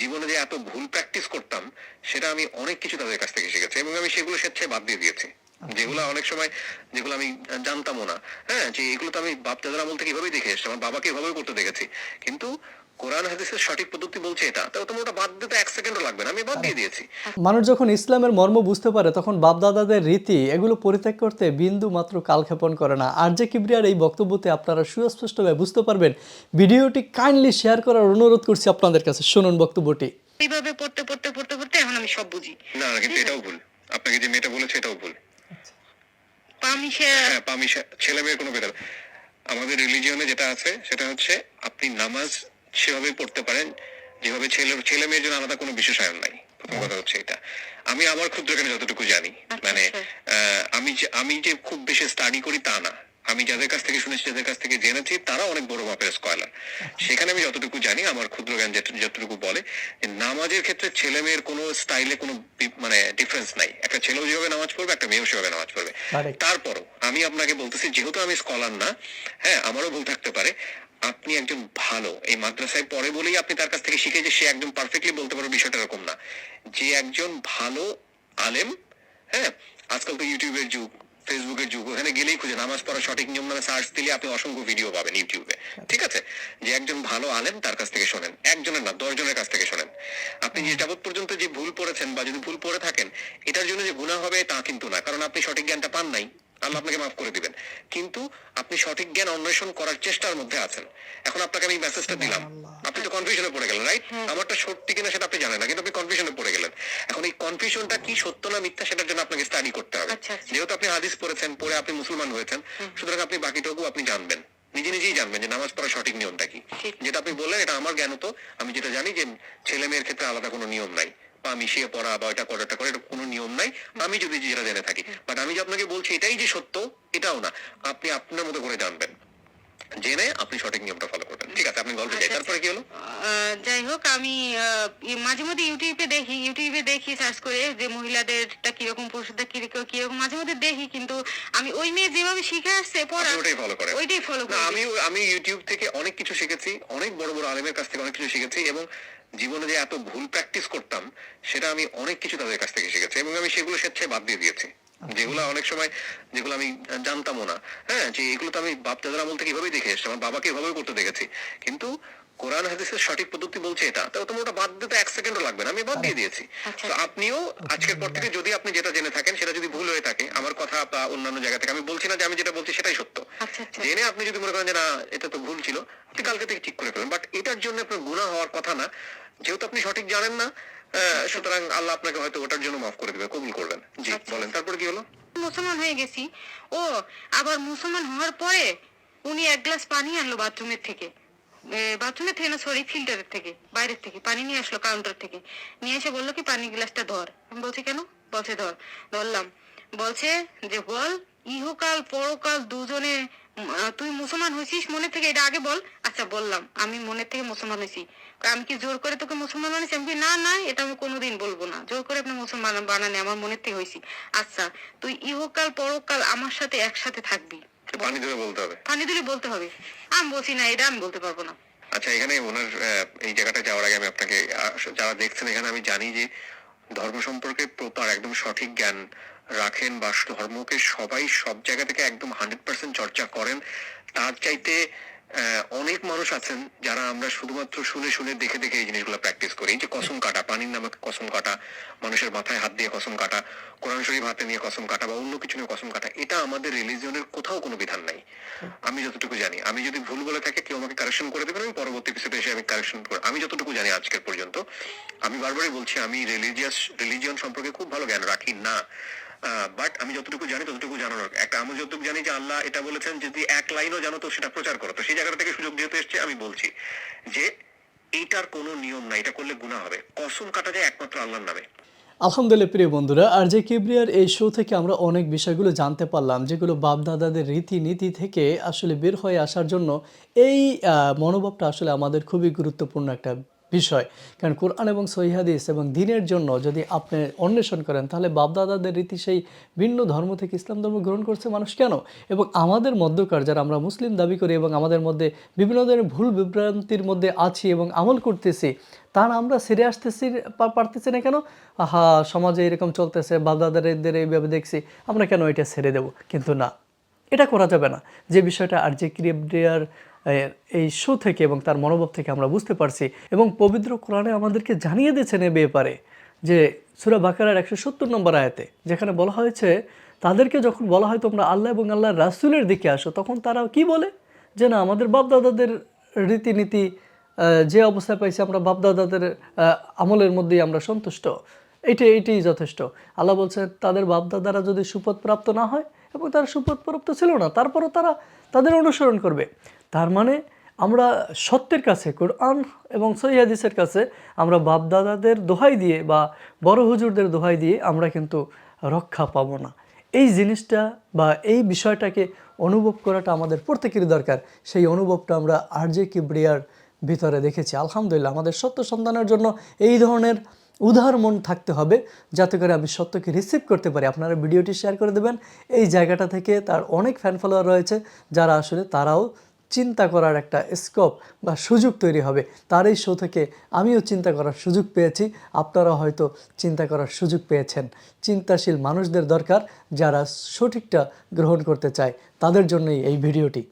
জীবনে যে এত ভুল প্র্যাকটিস করতাম, সেটা আমি অনেক কিছু তাদের কাছ থেকে শিখেছি এবং আমি সেগুলো স্বেচ্ছায় বাদ দিয়ে দিয়েছি। যেগুলো অনেক সময় যেগুলো আমি জানতামও না। হ্যাঁ যে এগুলো তো আমি বাপ দাদার আমল থেকে এভাবেই দেখে এসেছি আমার বাবাকে এভাবেই করতে দেখেছি। কিন্তু কোরআন হাদিসের সঠিক পদ্ধতি বলছে এটা। তাও তোমার ওটা বাদ দিতে এক সেকেন্ডও লাগবে না আমি বাদ দিয়ে দিয়েছি। মানুষ যখন ইসলামের মর্ম বুঝতে পারে তখন বাপদাদাদের রীতি এগুলো পরিত্যাগ করতে বিন্দু মাত্র কালক্ষেপণ করে না। আর যে কিবরিয়ার এই বক্তব্যতে আপনারা সুস্পষ্টভাবে বুঝতে পারবেন ভিডিওটি কাইন্ডলি শেয়ার করার অনুরোধ করছি আপনাদের কাছে। শুনুন বক্তব্যটি। এইভাবে পড়তে পড়তে পড়তে পড়তে এখন আমি সব বুঝি। না না কিন্তু এটাও ভুল। আপনাকে যে মেয়েটা বলেছে এটাও ভুল। হ্যাঁ ছেলে মেয়ের কোনো ভেদাভেদ আমাদের রিলিজিয়নে যেটা আছে সেটা হচ্ছে আপনি নামাজ সেভাবে পড়তে পারেন যেভাবে ছেলে ছেলে মেয়ের জন্য আলাদা কোনো বিশেষ আয়ন নাই। প্রথম কথা হচ্ছে এটা। আমি আমার ক্ষুদ্র যতটুকু জানি আচ্ছা, মানে আচ্ছা। আহ, আমি আমি যে খুব বেশি স্টাডি করি তা না। আমি যাদের কাছ থেকে শুনেছি যাদের কাছ থেকে জেনেছি তারা অনেক বড় মাপের স্কলার সেখানে আমি যতটুকু জানি আমার ক্ষুদ্র জ্ঞান যতটুকু বলে নামাজের ক্ষেত্রে ছেলে মেয়ের কোনো স্টাইলে কোনো মানে ডিফারেন্স নাই। একটা ছেলেও যেভাবে নামাজ পড়বে একটা মেয়েও সেভাবে নামাজ পড়বে। তারপরও আমি আপনাকে বলতেছি যেহেতু আমি স্কলার না হ্যাঁ আমারও ভুল থাকতে পারে। আপনি একজন ভালো এই মাদ্রাসায় পড়ে বলেই আপনি তার কাছ থেকে শিখে যে সে একজন পারফেক্টলি বলতে পারবে বিষয়টা এরকম না। যে একজন ভালো আলেম হ্যাঁ আজকাল তো ইউটিউবের যুগ ফেসবুকের যুগ ওখানে গেলেই খুঁজে নামাজ পড়া সঠিক নিয়ম নামে সার্চ দিলে আপনি অসংখ্য ভিডিও পাবেন ইউটিউবে ঠিক আছে? যে একজন ভালো আলেম তার কাছ থেকে শোনেন একজনের না দশজনের কাছ থেকে শোনেন। আপনি যে যাবৎ পর্যন্ত যে ভুল পড়েছেন বা যদি ভুল পড়ে থাকেন এটার জন্য যে গুণা হবে তা কিন্তু না কারণ আপনি সঠিক জ্ঞানটা পান নাই। আল্লাহ আপনাকে মাফ করে দিবেন। কিন্তু আপনি সঠিক জ্ঞান অন্বেষণ করার চেষ্টার মধ্যে আছেন। এখন আপনাকে আমি মেসেজটা দিলাম। আপনি তো কনফিউশনে পড়ে গেলেন রাইট আমারটা সত্যি কিনা সেটা আপনি জানেন না কিন্তু আপনি কনফিউশনে পড়ে গেলেন। এখন এই কনফিউশনটা কি সত্য না মিথ্যা সেটার জন্য আপনাকে স্টাডি করতে হবে। আচ্ছা, আচ্ছা। যেহেতু আপনি হাদিস পড়েছেন পড়ে আপনি মুসলমান হয়েছেন সুতরাং আপনি বাকিটুকু আপনি জানবেন। নিজে নিজেই জানবেন যে নামাজ পড়ার সঠিক নিয়মটা কি। যেটা আপনি বললেন এটা আমার জ্ঞান তো আমি যেটা জানি যে ছেলে মেয়ের ক্ষেত্রে আলাদা কোনো নিয়ম নাই। পা মিশিয়ে পড়া বা এটা করা এটা করে এটা কোনো নিয়ম নাই। আমি যদি যেটা জেনে থাকি। বাট আমি যে আপনাকে বলছি এটাই যে সত্য এটাও না। আপনি আপনার মতো করে জানবেন। জেনে আপনি সঠিক নিয়মটা ফলো করবেন। ঠিক আছে আপনি গল্পে যাই আচ্ছা, তারপরে কি হলো? যাই হোক আমি মাঝে মধ্যে ইউটিউবে দেখি ইউটিউবে দেখি সার্চ করে যে মহিলাদেরটা কীরকম পুরুষদের কীরকম কীরকম মাঝে মধ্যে দেখি কিন্তু আমি ওই মেয়ে যেভাবে শিখে আসছে পড়া ওটাই ফলো করেন। ওইটাই ফলো করি। আমি আমি ইউটিউব থেকে অনেক কিছু শিখেছি অনেক বড় বড় আলেমের কাছ থেকে অনেক কিছু শিখেছি এবং জীবনে যে এত ভুল প্র্যাকটিস করতাম সেটা আমি অনেক কিছু তাদের কাছ থেকে শিখেছি এবং আমি সেগুলো স্বেচ্ছায় বাদ দিয়ে দিয়েছি। যেগুলো অনেক সময় যেগুলো আমি জানতামও না। হ্যাঁ যে এগুলো তো আমি বাপ দাদার আমল থেকে এভাবেই দেখে এসেছি আমার বাবাকে এভাবেই করতে দেখেছি। কিন্তু কোরআন হাদিসের সঠিক পদ্ধতি বলছে এটা। তাও তোমার ওটা বাদ দিতে এক সেকেন্ডও লাগবে না আমি বাদ দিয়ে দিয়েছি। আচ্ছা। তো আপনিও আজকের পর থেকে যদি আপনি যেটা জেনে থাকেন সেটা যদি ভুল হয়ে থাকে আমার কথা বা অন্যান্য জায়গা থেকে আমি বলছি না যে আমি যেটা বলছি সেটাই সত্য। আচ্ছা আচ্ছা। জেনে আপনি যদি মনে করেন যে না এটা তো ভুল ছিল আপনি কালকে থেকে ঠিক করে ফেলবেন বাট এটার জন্য আপনার গুণা হওয়ার কথা না যেহেতু আপনি সঠিক জানেন না সুতরাং আল্লাহ আপনাকে হয়তো ওটার জন্য মাফ করে দিবে কবুল করবেন। জি। বলেন তারপর কি হলো? মুসলমান হয়ে গেছি। ও আবার মুসলমান হওয়ার পরে উনি এক গ্লাস পানি আনলো বাথরুমের থেকে। বাথরুমের থেকে না সরি, ফিল্টারের থেকে, বাইরের থেকে, পানি নিয়ে আসলো কাউন্টার থেকে। নিয়ে এসে বলল কি পানি গ্লাসটা ধর। আমি বলছি, কেন? বলছে, ধর। ধরলাম। বলছে যে, বল, ইহকাল, পরকাল দুজনে তুই মুসলমান হয়েছিস মনে থেকে? এটা আগে বল। আচ্ছা বললাম, আমি মনে থেকে মুসলমান হয়েছি। আমি কি জোর করে তোকে মুসলমান বানিয়েছি আমি না না, এটা আমি কোনোদিন বলব না। জোর করে আপনি মুসলমান বানানে আমার মনের থেকে হয়েছি। আচ্ছা তুই ইহকাল, পরকাল আমার সাথে একসাথে থাকবি। পানি ধরে বলতে হবে? পানি ধরে বলতে হবে। আমি বলছি না এটা আমি বলতে পারব না। আচ্ছা এখানে ওনার এই জায়গাটা যাওয়ার আগে আমি আপনাকে যারা দেখছেন এখানে আমি জানি যে ধর্ম সম্পর্কে প্রপার একদম সঠিক জ্ঞান রাখেন বা ধর্মকে সবাই সব জায়গা থেকে একদম হান্ড্রেড পার্সেন্ট চর্চা করেন। তার চাইতে অনেক মানুষ আছেন যারা আমরা শুধুমাত্র শুনে শুনে দেখে দেখে এই জিনিসগুলো প্র্যাকটিস করি। যে কসম কাটা, পানির নামে কসম কাটা, মানুষের মাথায় হাত দিয়ে কসম কাটা, কোরআন শরীফ হাতে নিয়ে কসম কাটা বা অন্য কিছু নিয়ে কসম কাটা, এটা আমাদের রিলিজিয়নের কোথাও কোনো বিধান নাই। আমি যতটুকু জানি, আমি যদি ভুল বলে থাকি, কেউ আমাকে কারেকশন করে দেবেন আমি পরবর্তী এপিসোডে এসে আমি কারেকশন করে আমি যতটুকু জানি আজকের পর্যন্ত, আমি বারবারই বলছি, আমি রিলিজিয়াস রিলিজিয়ন সম্পর্কে খুব ভালো জ্ঞান রাখি না। বাট আমি যতটুকু জানি ততটুকু জানানোর একটা আমি যতটুকু জানি যে আল্লাহ এটা বলেছেন, যদি এক লাইনও জানো তো সেটা প্রচার করো। তো সেই জায়গাটা থেকে সুযোগ যেহেতু এসছে, আমি বলছি যে এইটার কোনো নিয়ম নাই, এটা করলে গুণা হবে। কসম কাটা যায় একমাত্র আল্লাহর নামে। আলহামদুলিল্লাহ, প্রিয় বন্ধুরা, আর যে কিবরিয়ার এই শো থেকে আমরা অনেক বিষয়গুলো জানতে পারলাম, যেগুলো বাপ দাদাদের রীতিনীতি থেকে আসলে বের হয়ে আসার জন্য এই মনোভাবটা আসলে আমাদের খুবই গুরুত্বপূর্ণ একটা বিষয়। কারণ কোরআন এবং সহিহাদিস এবং দিনের জন্য যদি আপনি অন্বেষণ করেন, তাহলে বাপদাদাদের রীতি সেই ভিন্ন ধর্ম থেকে ইসলাম ধর্ম গ্রহণ করছে মানুষ কেন? এবং আমাদের মধ্যকার যারা আমরা মুসলিম দাবি করি এবং আমাদের মধ্যে বিভিন্ন ধরনের ভুল বিভ্রান্তির মধ্যে আছি এবং আমল করতেছি তার আমরা সেরে আসতেছি পারতেছি না কেন? আহা, সমাজে এরকম চলতেছে, বাপদাদাদের এইভাবে দেখছি, আমরা কেন এটা ছেড়ে দেব? কিন্তু না। এটা করা যাবে না। যে বিষয়টা আর যে ক্রিয়েপ্রিয়ার এই শো থেকে এবং তার মনোভাব থেকে আমরা বুঝতে পারছি এবং পবিত্র কোরআনে আমাদেরকে জানিয়ে দিয়েছেন এ ব্যাপারে যে সুরা বাকারার একশো সত্তর নম্বর আয়াতে, যেখানে বলা হয়েছে, তাদেরকে যখন বলা হয় তোমরা আল্লাহ এবং আল্লাহ রাসুলের দিকে আসো, তখন তারা কি বলে? যে না, আমাদের বাপদাদাদের রীতিনীতি যে অবস্থায় পাইছি আমরা বাপদাদাদের আমলের মধ্যেই আমরা সন্তুষ্ট। এইটাই এইটাই যথেষ্ট। আল্লাহ বলছে তাদের বাপদাদারা যদি সুপথ প্রাপ্ত না হয়, এবং তারা সুপথ প্রাপ্ত ছিল না, তারপরও তারা তাদের অনুসরণ করবে। তার মানে আমরা সত্যের কাছে, কোরআন এবং সৈয়াদিসের কাছে আমরা বাপদাদাদের দোহাই দিয়ে বা বড় হুজুরদের দোহাই দিয়ে আমরা কিন্তু রক্ষা পাবো না। এই জিনিসটা বা এই বিষয়টাকে অনুভব করাটা আমাদের প্রত্যেকেরই দরকার। সেই অনুভবটা আমরা আর জে কিবরিয়ার ভিতরে দেখেছি। আলহামদুলিল্লাহ, আমাদের সত্য সন্তানের জন্য এই ধরনের উদার মন থাকতে হবে যাতে করে আমি সত্যকে রিসিভ করতে পারি। আপনারা ভিডিওটি শেয়ার করে দেবেন। এই জায়গাটা থেকে তার অনেক ফ্যান ফলোয়ার রয়েছে যারা আসলে তারাও চিন্তা করার একটা স্কোপ বা সুযোগ তৈরি হবে। তার এই শো থেকে আমিও চিন্তা করার সুযোগ পেয়েছি। আপনারা হয়তো চিন্তা করার সুযোগ পেয়েছেন। চিন্তাশীল মানুষদের দরকার যারা সঠিকটা গ্রহণ করতে চায়। তাদের জন্যই এই ভিডিওটি